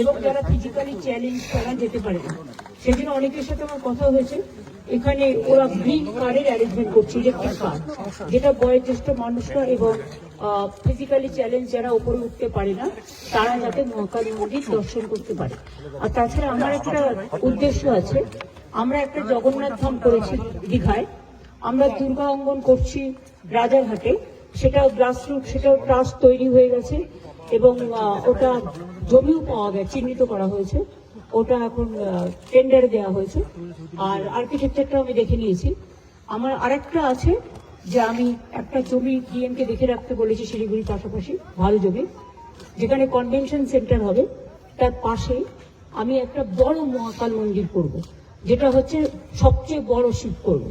এবং যারা physically challenge তারা যেতে পারে না। জন্য অনেকের সাথে আমার কথা হয়েছে। এখানে ওরা গ্রিন কার্ডের অ্যারেঞ্জমেন্ট করছে ইলেকট্রিক কার্ড যেটা বয়োজ্যেষ্ঠ মানুষরা এবং ফিজিক্যালি চ্যালেঞ্জ যারা উপরে উঠতে পারে না, তারা যাতে মহাকালী মন্দির দর্শন করতে পারে। আর তাছাড়া আমার একটা উদ্দেশ্য আছে, আমরা একটা জগন্নাথ ধাম করেছি দীঘায়, আমরা দুর্গা অঙ্গন করছি রাজারহাটে, সেটাও গ্রাসরুট সেটাও ট্রাস্ট তৈরি হয়ে গেছে এবং ওটা জমিও পাওয়া গেছে, চিহ্নিত করা হয়েছে। ওটা এখন টেন্ডারে দেওয়া হয়েছে। আর আর্কিটেকচারটা আমি দেখে নিয়েছি। আমার আরেকটা আছে যে আমি একটা জমি ডিএমকে দেখে রাখতে বলেছি শিলিগুড়ির পাশাপাশি ভালো জমি যেখানে কনভেনশন সেন্টার হবে। তার পাশেই আমি একটা বড় মহাকাল মন্দির করব, যেটা হচ্ছে সবচেয়ে বড় শিব করব।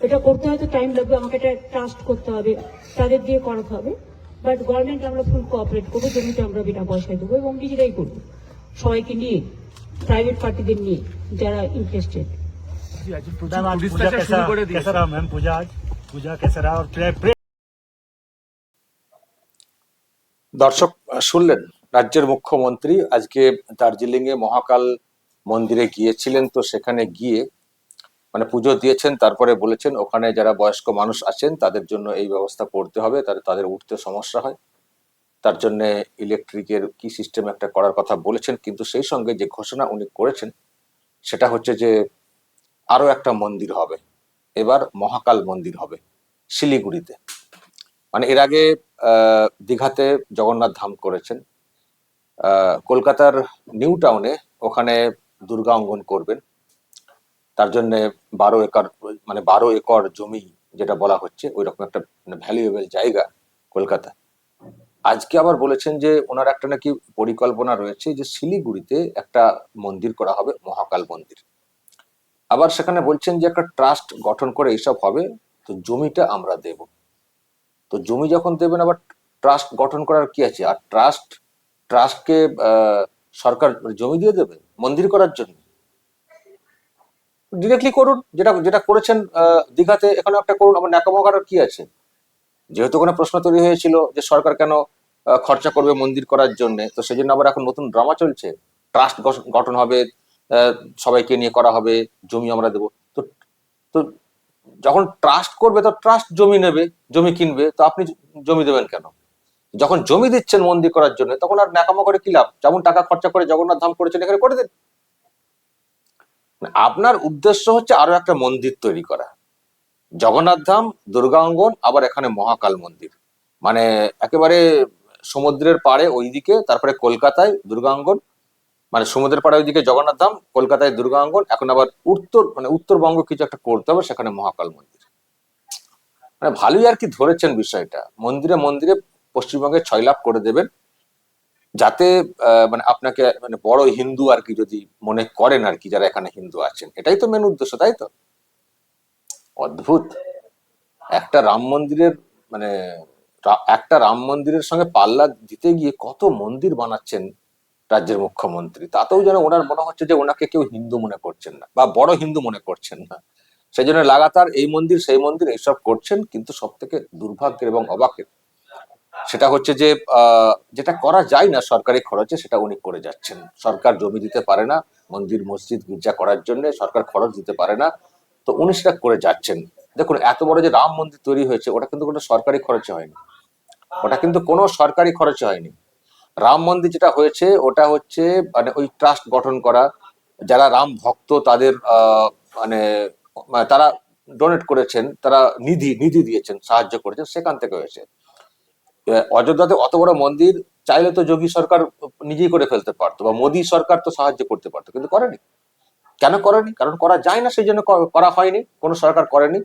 এটা করতে হয়তো টাইম লাগবে, আমাকে এটা ট্রাস্ট করতে হবে, তাদের দিয়ে করাতে হবে। বাট গভর্নমেন্ট আমরা ফুল কোঅপারেট করব, জমিতে আমরা বিনা পয়সায় দেবো এবং নিজেরাই করব। সবাইকে নিয়ে প্রাইভেট পার্টিদের নিয়ে যারা ইন্টারেস্টেড দর্শক শুনলেন রাজ্যের মুখ্যমন্ত্রী আজকে দার্জিলিং এ মহাকাল মন্দিরে গিয়েছিলেন তো সেখানে গিয়ে মানে পুজো দিয়েছেন তারপরে বলেছেন ওখানে যারা বয়স্ক মানুষ আছেন তাদের জন্য এই ব্যবস্থা করতে হবে তাদের উঠতে সমস্যা হয়। তার জন্য ইলেকট্রিকের কি সিস্টেম একটা করার কথা বলেছেন, কিন্তু সেই সঙ্গে যে ঘোষণা উনি করেছেন, সেটা হচ্ছে যে আরও একটা মন্দির হবে। এবার মহাকাল মন্দির হবে, শিলিগুড়িতে। মানে এর আগে দীঘাতে জগন্নাথ ধাম করেছেন। কলকাতার নিউ টাউনে ওখানে দুর্গা অঙ্গন করবেন। তার জন্য বারো একর মানে বারো একর জমি যেটা বলা হচ্ছে, ওই রকম একটা ভ্যালুয়েবল জায়গা কলকাতা আজকে আবার বলেছেন যে ওনার একটা নাকি পরিকল্পনা রয়েছে যে শিলিগুড়িতে একটা মন্দির করা হবে, মহাকাল মন্দির। আবার সেখানে বলছেন যে একটা ট্রাস্ট গঠন করে এইসব হবে, তো জমিটা আমরা দেব। তো জমি যখন দেবেন, আবার ট্রাস্ট গঠন করার কি আছে? আর ট্রাস্ট, ট্রাস্টকে সরকার জমি দিয়ে দেবে? মন্দির করার জন্য? ডিরেক্টলি করুন, যেটা যেটা করেছেন দীঘাতে এখানে একটা করুন, আবার ন্যাকামো কি আছে? যেহেতু কোনো প্রশ্ন তৈরি হয়েছিল যে সরকার কেন খরচা করবে মন্দির করার জন্য, তো সেই জন্য আবার এখন নতুন ড্রামা চলছে। ট্রাস্ট গঠন হবে সবাইকে নিয়ে করা হবে, জমি আমরা দেবো। তো তো যখন ট্রাস্ট করবে, তো ট্রাস্ট জমি নেবে, জমি কিনবে, তো আপনি জমি দেবেন কেন? যখন জমি দিচ্ছেন মন্দির করার জন্য, তখন আর ন্যাকামো করে কি লাভ? যেমন টাকা খরচা করে জগন্নাথ ধাম করেছেন, এখানে করে দিন। আপনার উদ্দেশ্য হচ্ছে আরও একটা মন্দির তৈরি করা। জগন্নাথ ধাম, দুর্গা অঙ্গন, আবার এখানে মহাকাল মন্দির। মানে একেবারে সমুদ্রের পাড়ে ওইদিকে, তারপরে কলকাতায় দুর্গাঙ্গন মানে সমুদ্রের পাড়ে ওইদিকে জগন্নাথ ধাম, কলকাতায় দুর্গাঙ্গন এখন আবার উত্তর মানে উত্তরবঙ্গ কিছু একটা করতে হবে, সেখানে মহাকাল মন্দির। মানে ভালোই আর কি ধরেছেন বিষয়টা। মন্দিরে মন্দিরে পশ্চিমবঙ্গে ছয় লাভ করে দেবেন। যাতে মানে আপনাকে মানে বড় হিন্দু আর কি যদি মনে করেন আর কি, যারা এখানে হিন্দু আছেন। এটাই তো মেন উদ্দেশ্য, তাই তো? অদ্ভুত। একটা রাম মন্দিরের মানে একটা রাম মন্দিরের সঙ্গে পাল্লা দিতে গিয়ে কত মন্দির বানাচ্ছেন রাজ্যের মুখ্যমন্ত্রী। তাতেও যেন ওনার মনে হচ্ছে যে ওনাকে কেউ হিন্দু মনে করছেন না, বা বড় হিন্দু মনে করছেন না। সেই জন্য লাগাতার এই মন্দির, সেই মন্দির এইসব করছেন, কিন্তু সব থেকে দুর্ভাগ্যের এবং অবাকের সেটা হচ্ছে যে যেটা করা যায় না সরকারি খরচে, সেটা উনি করে যাচ্ছেন। সরকার জমি দিতে পারে না, মন্দির, মসজিদ গির্জা করার জন্য সরকার খরচ দিতে পারে না। তো উনি সেটা করে যাচ্ছেন। দেখুন, এত বড় যে রাম মন্দির তৈরি হয়েছে, ওটা কিন্তু কোনো সরকারি খরচে হয়নি। ওটা কিন্তু কোনো সরকারি খরচে হয়নি। রাম মন্দির যেটা হয়েছে, ওটা হচ্ছে মানে ওই ট্রাস্ট গঠন করা। যারা রাম ভক্ত, তাদের মানে তারা ডোনেট করেছেন, তারা নিধি নিধি দিয়েছেন, সাহায্য করেছেন, সেখান থেকে হয়েছে। অযোধ্যাতে অত বড় মন্দির, চাইলে তো যোগী সরকার নিজেই করে ফেলতে পারতো, বা মোদী সরকার তো সাহায্য করতে পারতো, কিন্তু করেনি। কেন করেনি? কারণ করা যায় না সেই জন্য করা হয়নি, কোনো সরকার করেনি।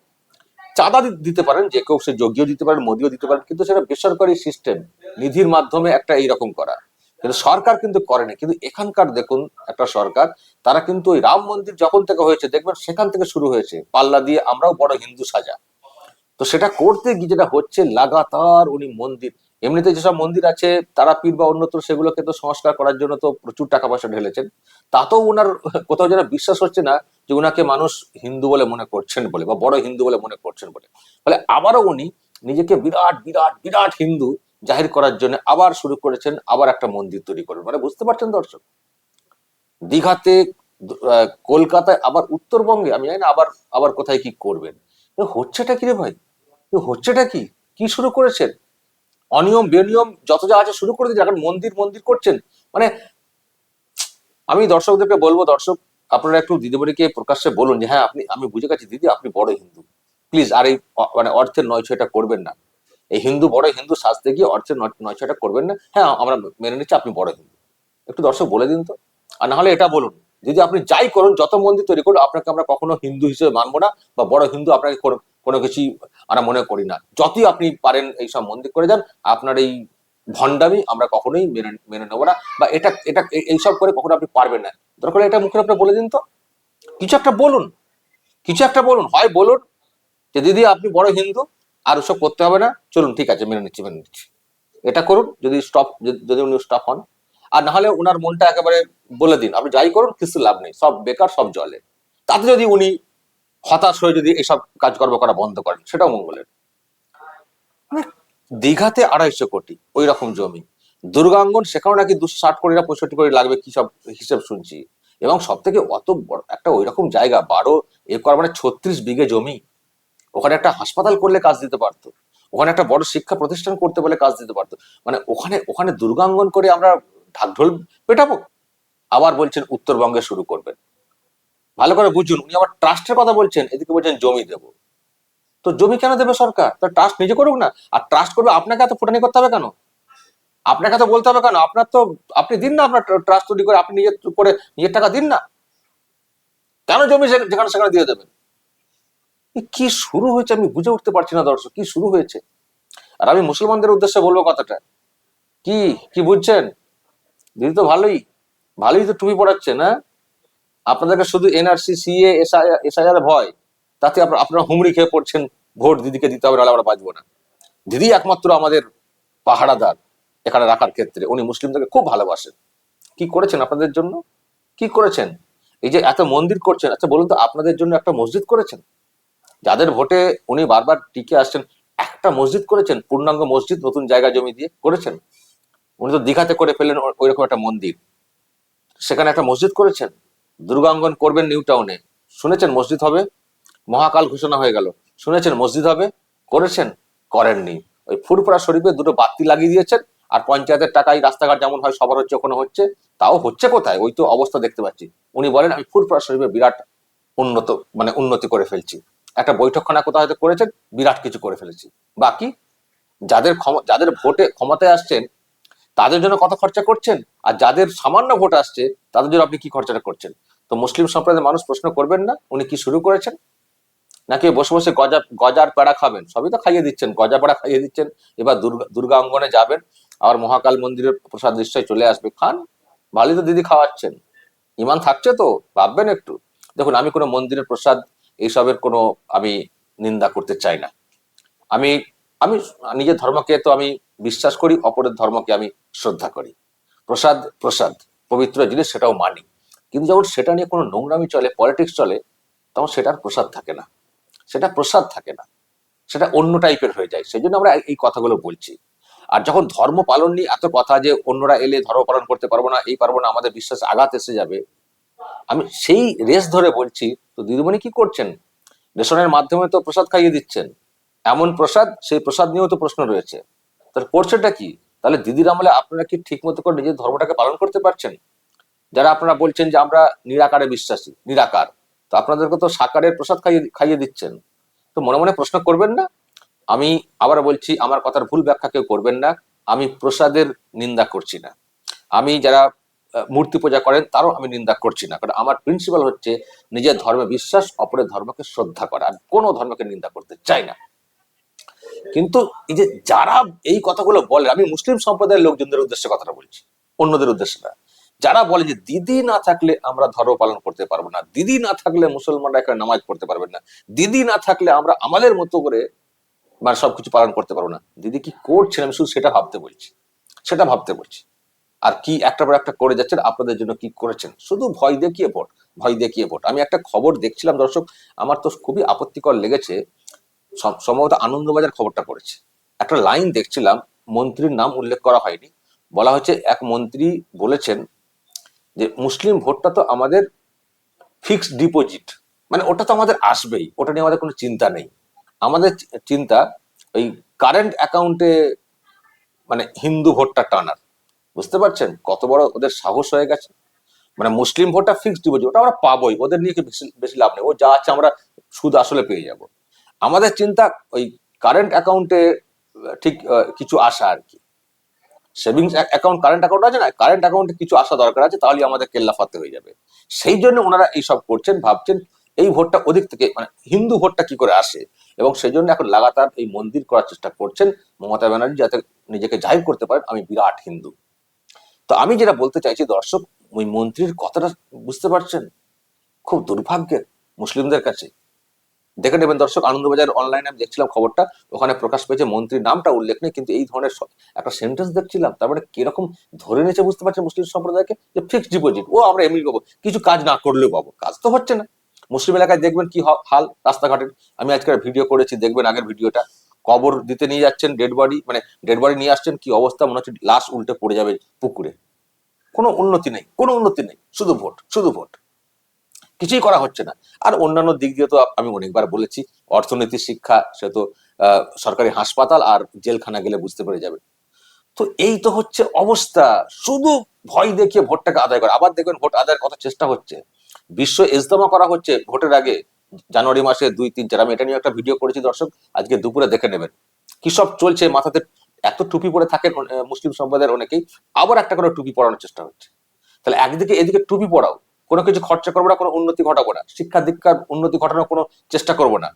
চাঁদা দিতে পারেন, যে কেউ সে যোগীও দিতে পারেন, মোদিও দিতে পারেন, কিন্তু সেটা বেসরকারি সিস্টেম নিধির মাধ্যমে একটা এইরকম করা। কিন্তু সরকার কিন্তু করেনি। কিন্তু এখানকার দেখুন, একটা সরকার, তারা কিন্তু ওই রাম মন্দির যখন থেকে হয়েছে, দেখবেন সেখান থেকে শুরু হয়েছে। পাল্লা দিয়ে আমরাও বড় হিন্দু সাজা। তো সেটা করতে গিয়ে যেটা হচ্ছে, লাগাতার উনি মন্দির এমনিতে যেসব মন্দির আছে, তারাপীঠ বা অন্যত্র সেগুলোকে তো সংস্কার করার জন্য তো প্রচুর টাকা পয়সা ঢেলেছেন। তাতেও ওনার কোথাও যেন বিশ্বাস হচ্ছে না যে ওনাকে মানুষ হিন্দু বলে মনে করছেন বলে বা বড় হিন্দু বলে মনে করছেন বলে। ফলে আবারও উনি নিজেকে বিরাট বিরাট বিরাট হিন্দু জাহির করার জন্য আবার শুরু করেছেন, আবার একটা মন্দির তৈরি করবেন মানে বুঝতে পারছেন দর্শক? দীঘাতে কলকাতায়, আবার উত্তরবঙ্গে, আমি জানি না আবার আবার কোথায় কি করবেন। হচ্ছেটা কি রে ভাই? হচ্ছেটা কি? কি শুরু করেছেন? অনিয়ম, বেনিয়ম, যত যা আছে শুরু করে দিয়েছেন এখন মন্দির মন্দির করছেন। মানে আমি দর্শকদেরকে বলব, দর্শক, আপনারা একটু দিদিমণিকে প্রকাশ্যে বলুন যে হ্যাঁ আপনি, আমি বুঝে গেছি, দিদি, আপনি বড় হিন্দু। প্লিজ, আর এই মানে অর্থের নয় ছয়টা করবেন না। এই হিন্দু, বড় হিন্দু সাজতে গিয়ে অর্থের নয়- ছয়টা করবেন না। হ্যাঁ আমরা মেনে নিচ্ছি, আপনি বড় হিন্দু। একটু দর্শক বলে দিন তো। আর না হলে এটা বলুন যদি আপনি যাই করুন, যত মন্দির তৈরি করুন, আপনাকে আমরা কখনো হিন্দু হিসেবে মানবো না বা বড় হিন্দু আপনাকে কোনো- কিছুই আমরা মনে করি না। যতই আপনি পারেন এইসব মন্দির করে যান, আপনার এই ভণ্ডামি আমরা কখনোই মেনে মেনে নেব না বা এটা এটা এই- এইসব করে কখনো আপনি পারবেন না। দরকার এটা মুখের আপনি বলে দিন তো। কিছু একটা বলুন, কিছু একটা বলুন, হয় বলুন যে, দিদি, আপনি বড় হিন্দু, আর ওসব করতে হবে না। চলুন, ঠিক আছে, মেনে নিচ্ছি মেনে নিচ্ছি। এটা করুন, যদি স্টপ যদি উনি স্টপ হন। আর না হলে ওনার মনটা একেবারে বলে দিন, আপনি যাই করুন, কিছু লাভ নেই, সব বেকার, সব জলে। তাতে যদি উনি হতাশ হয়ে যদি এসব কাজকর্ম করা বন্ধ করেন, সেটাও মঙ্গলের। মানে দীঘাতে আড়াইশো কোটি ওই রকম জমি। দুর্গাঙ্গন, সেখানেও নাকি দুশো ষাট কোটি না পঁয়ষট্টি কোটি লাগবে, কি সব হিসেব শুনছি। এবং সব থেকে অত বড় একটা ওই রকম জায়গা, বারো একর মানে ছত্রিশ বিঘে জমি, ওখানে একটা হাসপাতাল করলে কাজ দিতে পারতো। ওখানে একটা বড় শিক্ষা প্রতিষ্ঠান করতে বলে কাজ দিতে পারতো। মানে ওখানে ওখানে দুর্গাঙ্গন করে আমরা ঢাকঢোল পেটাবো? আবার বলছেন, উত্তরবঙ্গে শুরু করবেন। ভালো করে বুঝুন, উনি আবার ট্রাস্টের কথা বলছেন, এদিকে বলছেন জমি দেব। তো জমি কেন দেবে সরকার? তো ট্রাস্ট নিজে করুক না। আর ট্রাস্ট করবে, আপনাকে এত ফুটানি করতে হবে কেন? আপনাকে তো বলতে হবে কেন? আপনার তো, আপনি দিন না আপনার ট্রাস্ট তৈরি করে, আপনি নিজের করে নিজের টাকা দিন না। কেন জমি যেখানে সেখানে দিয়ে দেবেন? কি শুরু হয়েছে আমি বুঝে উঠতে পারছি না দর্শক, কি শুরু হয়েছে? আর আমি মুসলমানদের উদ্দেশ্যে বলব কথাটা। কি কি বুঝছেন? দিদি তো ভালোই ভালোই তো টুপি পড়াচ্ছে না আপনাদেরকে শুধু এনআরসি সিএ এসআইআর ভয়, তাতে আপনারা হুমড়ি খেয়ে পড়ছেন, ভোট দিদিকে দিতে হবে আমরা বাঁচবো না। দিদি একমাত্র আমাদের পাহারাদার এখানে রাখার ক্ষেত্রে। উনি মুসলিমদেরকে খুব ভালোবাসেন। কি করেছেন আপনাদের জন্য? কি করেছেন? এই যে এত মন্দির করছেন আচ্ছা বলুন তো, আপনাদের জন্য একটা মসজিদ করেছেন? যাদের ভোটে উনি বারবার টিকে আসছেন, একটা মসজিদ করেছেন, পূর্ণাঙ্গ মসজিদ, নতুন জায়গা জমি দিয়ে করেছেন? উনি তো দীঘাতে করে ফেললেন ওইরকম একটা মন্দির। সেখানে একটা মসজিদ করেছেন? দুর্গাঙ্গন করবেন নিউ টাউনে শুনেছেন মসজিদ হবে? মহাকাল ঘোষণা হয়ে গেল। শুনেছেন মসজিদ হবে? করেছেন? করেননি। ওই ফুরফুরা শরীফে দুটো বাতি লাগিয়ে দিয়েছেন, আর পঞ্চায়েতের টাকায় রাস্তাঘাট যেমন হয়, সবার হচ্ছে, ওখানে হচ্ছে, তাও হচ্ছে কোথায়? ওই তো অবস্থা দেখতে পাচ্ছি। উনি বলেন, আমি ফুরফুরা শরীফে বিরাট উন্নত মানে উন্নতি করে ফেলছি। একটা বৈঠকখানা কোথাও হয়তো করেছেন? বিরাট কিছু করে ফেলেছি। বাকি? যাদের যাদের ভোটে ক্ষমতায় আসছেন তাদের জন্য কত খরচা করছেন? আর যাদের সামান্য ভোট আসছে, তাদের জন্য আপনি কি খরচাটা করছেন? তো মুসলিম সম্প্রদায়ের মানুষ প্রশ্ন করবেন না, উনি কি শুরু করেছেন? নাকি বসে বসে গজা, গজার পেড়া খাবেন? সবই তো খাইয়ে দিচ্ছেন, গজা পেড়া খাইয়ে দিচ্ছেন, এবার দুর্গা দুর্গা অঙ্গনে যাবেন আর মহাকাল মন্দিরের প্রসাদ নিশ্চয়ই চলে আসবে। খান ভালোই তো দিদি খাওয়াচ্ছেন। ইমান থাকছে তো, ভাববেন একটু। দেখুন, আমি কোনো মন্দিরের প্রসাদ, এইসবের কোনো আমি নিন্দা করতে চাই না। আমি আমি নিজের ধর্মকে তো আমি বিশ্বাস করি, অপরের ধর্মকে আমি শ্রদ্ধা করি। প্রসাদ প্রসাদ, পবিত্র জিনিস সেটাও মানি। কিন্তু যখন সেটা নিয়ে কোনো নোংরামি চলে পলিটিক্স চলে, তখন সেটার প্রসাদ থাকে না। সেটা প্রসাদ থাকে না। সেটা অন্য টাইপের হয়ে যায়। সেই জন্য আমরা এই কথাগুলো বলছি। আর যখন ধর্ম পালন নিয়ে এত কথা যে অন্যরা এলে ধর্ম পালন করতে পারব না, এই পারব না, আমাদের বিশ্বাস আঘাত এসে যাবে, আমি সেই রেস ধরে বলছি, তো দিদিমণি কি করছেন? রেশনের মাধ্যমে তো প্রসাদ খাইয়ে দিচ্ছেন। এমন প্রসাদ, সেই প্রসাদ নিয়েও তো প্রশ্ন রয়েছে। তাহলে করছেনটা কি? তাহলে দিদির আমলে আপনারা কি ঠিক মতো করে নিজের ধর্মটাকে পালন করতে পারছেন? যারা আপনারা বলছেন যে আমরা নিরাকারে বিশ্বাসী, নিরাকার, তো আপনাদেরকে তো সাকারের প্রসাদ খাইয়ে খাইয়ে দিচ্ছেন। তো মনে মনে প্রশ্ন করবেন না? আমি আবার বলছি, আমার কথার ভুল ব্যাখ্যা কেউ করবেন না। আমি প্রসাদের নিন্দা করছি না। আমি যারা মূর্তি পূজা করেন, তারও আমি নিন্দা করছি না। কারণ আমার প্রিন্সিপাল হচ্ছে, নিজের ধর্মে বিশ্বাস, অপরের ধর্মকে শ্রদ্ধা করা। আমি কোনো ধর্মকে নিন্দা করতে চাই না। কিন্তু এই যে যারা এই কথাগুলো বলে, আমি মুসলিম সম্প্রদায়ের লোকজনদের উদ্দেশ্যে কথাটা বলছি, অন্যদের উদ্দেশ্যে না। যারা বলে যে দিদি না থাকলে আমরা ধর্ম পালন করতে পারব না, দিদি না থাকলে মুসলমানরা এখানে নামাজ পড়তে পারবেন না, দিদি না থাকলে আমরা আমাদের মতো করে মানে সবকিছু পালন করতে পারব না। দিদি কি করছেন? আমি শুধু সেটা ভাবতে বলছি, সেটা ভাবতে বলছি। আর কি একটা পর একটা করে যাচ্ছেন, আপনাদের জন্য কি করেছেন? শুধু ভয় দেখিয়ে ভোট, ভয় দেখিয়ে ভোট। আমি একটা খবর দেখছিলাম দর্শক, আমার তো খুবই আপত্তিকর লেগেছে সম্ভবত আনন্দবাজার খবরটা পড়েছে। একটা লাইন দেখছিলাম, মন্ত্রীর নাম উল্লেখ করা হয়নি। বলা হচ্ছে, এক মন্ত্রী বলেছেন যে, মুসলিম ভোটটা তো আমাদের ফিক্সড ডিপোজিট। মানে ওটা তো আমাদের আসবেই, ওটা নিয়ে আমাদের কোনো চিন্তা নেই। আমাদের চিন্তা ওই কারেন্ট অ্যাকাউন্টে মানে হিন্দু ভোটটা টানার। বুঝতে পারছেন? কত বড় ওদের সাহস হয়ে গেছে। মানে মুসলিম ভোটটা ফিক্সড ডিপোজিট, ওটা আমরা পাবোই, ওদের নিয়ে বেশি বেশি লাভ নেই। ও যা আছে আমরা সুদ আসলে পেয়ে যাব। আমাদের চিন্তা ওই কারেন্ট অ্যাকাউন্টে ঠিক কিছু আসা আর কি। সেভিংস অ্যাকাউন্ট কারেন্ট অ্যাকাউন্ট আছে না? কারেন্ট অ্যাকাউন্টে কিছু আসা দরকার আছে তাহলে আমাদের কেল্লা ফাতে হয়ে যাবে। সেই জন্য ওনারা এইসব করছেন, ভাবছেন এই ভোটটা ওদিক থেকে মানে হিন্দু ভোটটা কি করে আসে? এবং সেই জন্য এখন লাগাতার এই মন্দির করার চেষ্টা করছেন মমতা ব্যানার্জি, যাতে নিজেকে জাহির করতে পারেন, আমি বিরাট হিন্দু। তো আমি যেটা বলতে চাইছি, দর্শক, ওই মন্ত্রীর কথাটা বুঝতে পারছেন? খুব দুর্ভাগ্যের মুসলিমদের কাছে। দেখে নেবেন দর্শক, আনন্দবাজার অনলাইনে আমি দেখছিলাম খবরটা, ওখানে প্রকাশ পেয়েছে মন্ত্রীর নামটা, উল্লেখ নেই, কিন্তু এই ধরনের একটা সেন্টেন্স দেখছিলাম তারপরে কীরকম ধরে নিয়েছে বুঝতে পারছেন মুসলিম সম্প্রদায়কে? যে ফিক্সড ডিপোজিট ও আমরা এমনি পাবো, কিছু কাজ না করলেও পাবো, কাজ তো হচ্ছে না। মুসলিম এলাকায় দেখবেন কি হাল রাস্তাঘাটের আমি আজকের ভিডিও করেছি, দেখবেন আগের ভিডিওটা কবর দিতে নিয়ে যাচ্ছেন ডেড বডি মানে ডেড বডি নিয়ে আসছেন, কি অবস্থা, মনে হচ্ছে লাশ উল্টে পড়ে যাবে পুকুরে। কোনো উন্নতি নেই, কোনো উন্নতি নেই, শুধু ভোট শুধু ভোট। কিছুই করা হচ্ছে না। আর অন্যান্য দিক দিয়ে তো আমি অনেকবার বলেছি অর্থনীতি শিক্ষা সে তো সরকারি হাসপাতাল আর জেলখানা গেলে বুঝতে পেরে যাবে। তো এই তো হচ্ছে অবস্থা। শুধু ভয় দেখিয়ে ভোটটাকে আদায় করে। আবার দেখবেন ভোট আদায়ের কথা চেষ্টা হচ্ছে। বিশ্ব ইজতেমা করা হচ্ছে ভোটের আগে। জানুয়ারি মাসে দুই তিন চার আমি এটা নিয়ে একটা ভিডিও করেছি দর্শক। আজকে দুপুরে দেখে নেবেন। কি সব চলছে মাথাতে? এত টুপি পরে আহ, মুসলিম সম্প্রদায়ের অনেকেই। আবার একটা করে টুপি পরানোর চেষ্টা হচ্ছে। তাহলে একদিকে এদিকে টুপি পড়াও কোনো কিছু খরচা করব না, কোনো উন্নতি ঘটাবো না। শিক্ষা দীক্ষার উন্নতি ঘটানোর কোনো চেষ্টা করব না।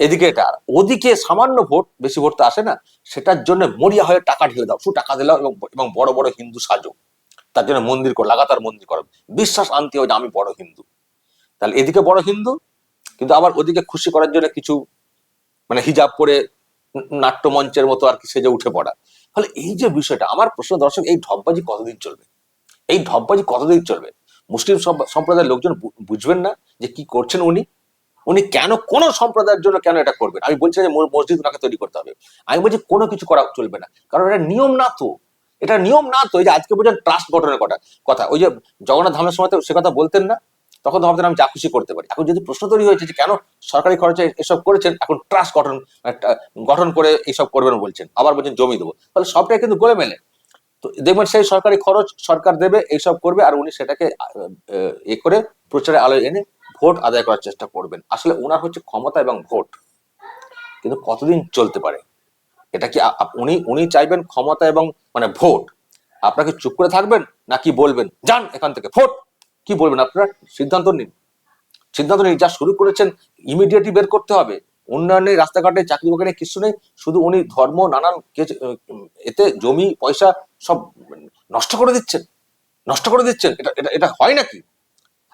এদিকে এটা ওদিকে সামান্য ভোট, বেশি ভোট তো আসে না, সেটার জন্য মরিয়া হয়ে টাকা ঢেলে দাও, শুধু টাকা দিলাও এবং বড় বড় হিন্দু সাজো। তার জন্য মন্দির করো, লাগাতার মন্দির করো। বিশ্বাস আনতে হয় যে আমি বড় হিন্দু। তাহলে এদিকে বড় হিন্দু, কিন্তু আবার ওদিকে খুশি করার জন্য কিছু মানে হিজাব পরে নাট্যমঞ্চের মতো আর কি সেজে উঠে পড়া। ফলে এই যে বিষয়টা, আমার প্রশ্ন দর্শক, এই ঢপবাজি কতদিন চলবে? এই ঢপবাজি কতদিন চলবে? মুসলিম সম্প্রদায়ের লোকজন বুঝবেন না যে কি করছেন উনি। উনি কেন কোন সম্প্রদায়ের জন্য কেন এটা করবেন? আমি বলছি যে মসজিদ ওনাকে তৈরি করতে হবে। আমি বলছি কোনো কিছু করা চলবে না। কারণ এটা নিয়ম না তো। এটা নিয়ম না তো। এই যে আজকে বোঝেন ট্রাস্ট গঠনের কথা কথা। ওই যে জগন্নাথ ধামের সময় সে কথা বলতেন না। তখন ভাবতেন আমি যা খুশি করতে পারি। এখন যদি প্রশ্ন তৈরি হয়েছে যে কেন সরকারি খরচে এসব করেছেন, এখন ট্রাস্ট গঠন গঠন করে এইসব করবেন বলছেন, আবার বলছেন জমি দেবো। তাহলে সবটাই কিন্তু গোলে মেলে তো দেখবেন সেই সরকারি খরচ সরকার দেবে, এইসব করবে আর উনি সেটাকে এ করে প্রচারে আলোয় এনে ভোট আদায় করার চেষ্টা করবেন। আসলে ওনার হচ্ছে ক্ষমতা এবং ভোট। কিন্তু কতদিন চলতে পারে? এটা কি উনি উনি চাইবেন ক্ষমতা এবং মানে ভোট। আপনাকে চুপ করে থাকবেন নাকি বলবেন, যান এখান থেকে, ভোট কি বলবেন আপনারা? সিদ্ধান্ত নিন। সিদ্ধান্ত নিন যা শুরু করেছেন ইমিডিয়েটলি বের করতে হবে। উন্নয়নে রাস্তাঘাটে চাকরি বাকরি কিছু নেই, শুধু উনি ধর্ম, নানান এতে জমি, পয়সা সব নষ্ট করে দিচ্ছেন, নষ্ট করে দিচ্ছেন। এটা এটা এটা হয় নাকি?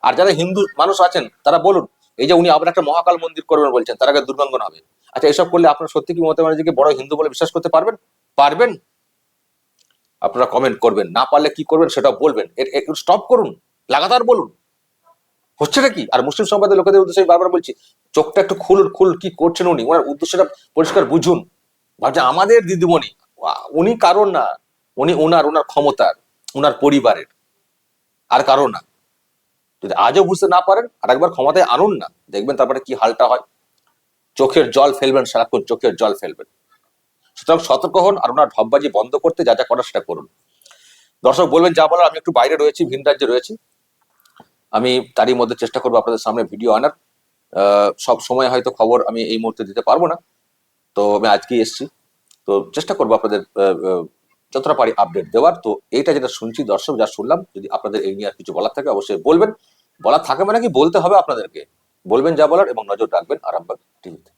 আর যারা হিন্দু মানুষ আছেন, তারা বলুন, এই যে উনি আবার একটা মহাকাল মন্দির করবেন বলছেন, তার আগে দুর্গন্ধন হবে আচ্ছা এসব করলে আপনারা সত্যি কি মমতা ব্যানার্জিকে বড় হিন্দু বলে বিশ্বাস করতে পারবেন? পারবেন? আপনারা কমেন্ট করবেন, না পারলে কি করবেন সেটা বলবেন। স্টপ করুন, লাগাতার বলুন। হচ্ছে নাকি আর মুসলিম সম্প্রদায়ের লোকেদের উদ্দেশ্যে বারবার বলছি চোখটা একটু খুলুন খুল কি করছেন উনি? ওনার উদ্দেশ্যটা পরিষ্কার বুঝুন। ভাবছে আমাদের দিদিমণি উনি কারণ না। উনি ওনার ওনার ক্ষমতার ওনার পরিবারের। আর কারও না। যদি আজও বুঝতে না পারেন, আর একবার ক্ষমতায় আনুন না। দেখবেন তারপরে কি হালটা হয়। চোখের জল ফেলবেন সারাক্ষণ, চোখের জল ফেলবেন। সুতরাং সতর্ক হন আর ওনার ঢপবাজি বন্ধ করতে যা যা করার সেটা করুন। দর্শক বলবেন, যা বলার, আমি একটু বাইরে রয়েছি, ভিন রাজ্যে রয়েছি। আমি তারই মধ্যে চেষ্টা করব আপনাদের সামনে ভিডিও আনার। সব সময় হয়তো খবর আমি এই মুহূর্তে দিতে পারব না। তো আমি আজকেই এসছি। তো চেষ্টা করব আপনাদের যতটা পারি আপডেট দেওয়ার। তো এইটা যেটা শুনছি, দর্শক যা শুনলাম, যদি আপনাদের এই নিয়ে আর কিছু বলার থাকে অবশ্যই বলবেন। বলা থাকে মানে কি? বলতে হবে আপনাদেরকে। বলবেন যা বলার এবং নজর রাখবেন আরামবাগ টিভিতে